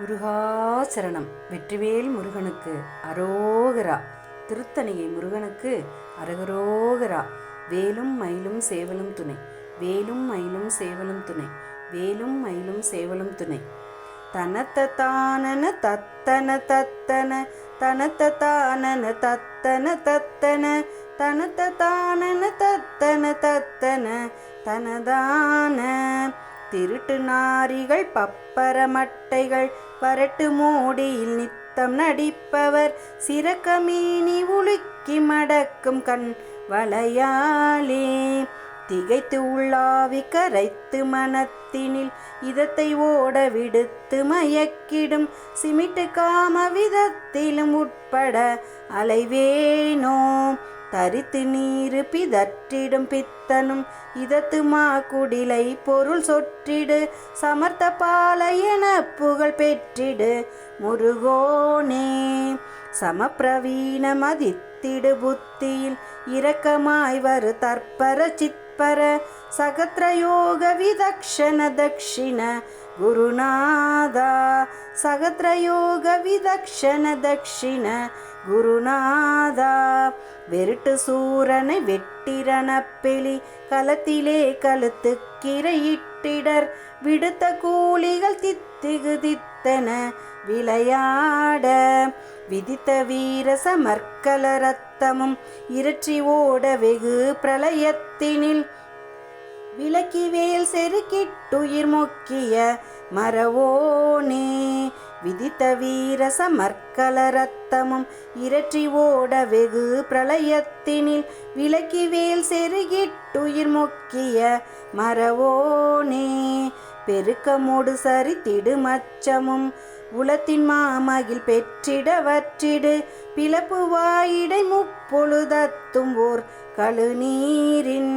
முருகாசரணம். வெற்றிவேல் முருகனுக்கு அரோகரா. திருத்தணியை முருகனுக்கு அரகரோகரா. வேலும் மயிலும் சேவலும் துணை. வேலும் மயிலும் சேவலும் துணை. வேலும் மயிலும் சேவலும் துணை. தனத்த தானன தத்தன தத்தன. தனத்த தானன தத்தன தத்தன. தனத்த தானன தத்தன தத்தன. தனதான திருட்டு நாரிகள் பப்பரமட்டைகள் வரட்டு மூடியில் நித்தம் நடிப்பவர். சிறக்கமீனி உலுக்கி மடக்கும் கண் வளையாலே திகைத்து உள்ளாவி கரைத்து மனத்தினில் இதத்தை ஓட விடுத்து மயக்கிடும். சிமிட்டு காம விதத்திலும் உட்பட அலைவேனோ. தரித்து நீரு பிதற்றிடும் பித்தனும் இதத்து மா குடிலை பொருள் சொற்றிடு சமர்த்த என புகழ் பெற்றிடு. முருகோனே சமப்பிரவீன மதித்திடு புத்தியில் இரக்கமாய் வரு தற்பர சித்த तत्पर விதக்ஷண தக்ஷிண குருநாதா சகத்ரயோக தக்ஷிண குருநாதா வெருட்டு சூரனை வெட்டிரணப்பெளி கலத்திலே களத்திலே கழுத்து கிரையிட்டிடர். விடுத்த கூலிகள் தித்திகு தித்தன விளையாட விதித்த வீர சமர்க்கல ரத்தமும் இரற்றி ஓட வெகு பிரளயத்தினில் விளக்கி வேல் செருக்கிட்டுயிர் முக்கிய மரவோனே விதித்த வீர சமர்க்கல ரத்தமும் இரற்றி ஓட வெகு பிரளயத்தினில் விளக்கி வேல் செருகிட்டுயிர் முக்கிய மரவோனே பெருக்கமோடு சரித்திடு மச்சமும் உளத்தின் மாமகில் பெற்றிடவற்றிடு பிளப்பு வாயிடை முப்பொழுதத்தும் ஓர் கழுநீரின்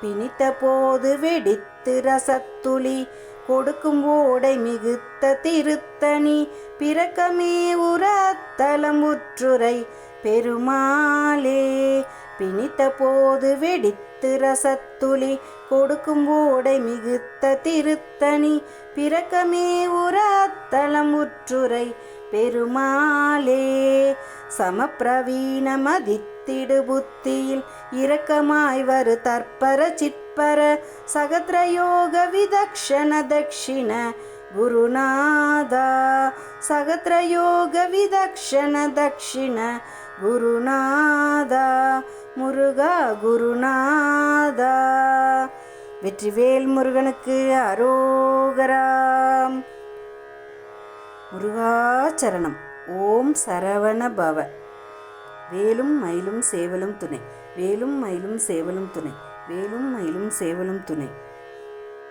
பிணித்த போது வெடித்து ரசத்துளி கொடுக்கும் ஓடை மிகுத்த திருத்தணி பிறக்கமே உரத்தலம் உற்றுரை பெருமாளே பிணித்த போது வெடித்து ரசத்துளி கொடுக்கும் ஓடை மிகுத்த திருத்தணி பிறக்கமே உரா தலமுற்றுரை பெருமாளே சமப்பிரவீன மதித்திடு புத்தியில் இரக்கமாய் வரு தற்பர சிற்பர சகத்ரயோக விதக்ஷண தக்ஷிண குருநாதா சகத்ரயோக விதக்ஷண தக்ஷிண குருநாதா முருகா குருநாதா. வெற்றிவேல் முருகனுக்கு அரோகராம் முருகாச்சரணம். ஓம் சரவண பவ. வேலும் மயிலும் சேவலும் துணை. வேலும் மயிலும் சேவலும் துணை. வேலும் மயிலும் சேவலும் துணை.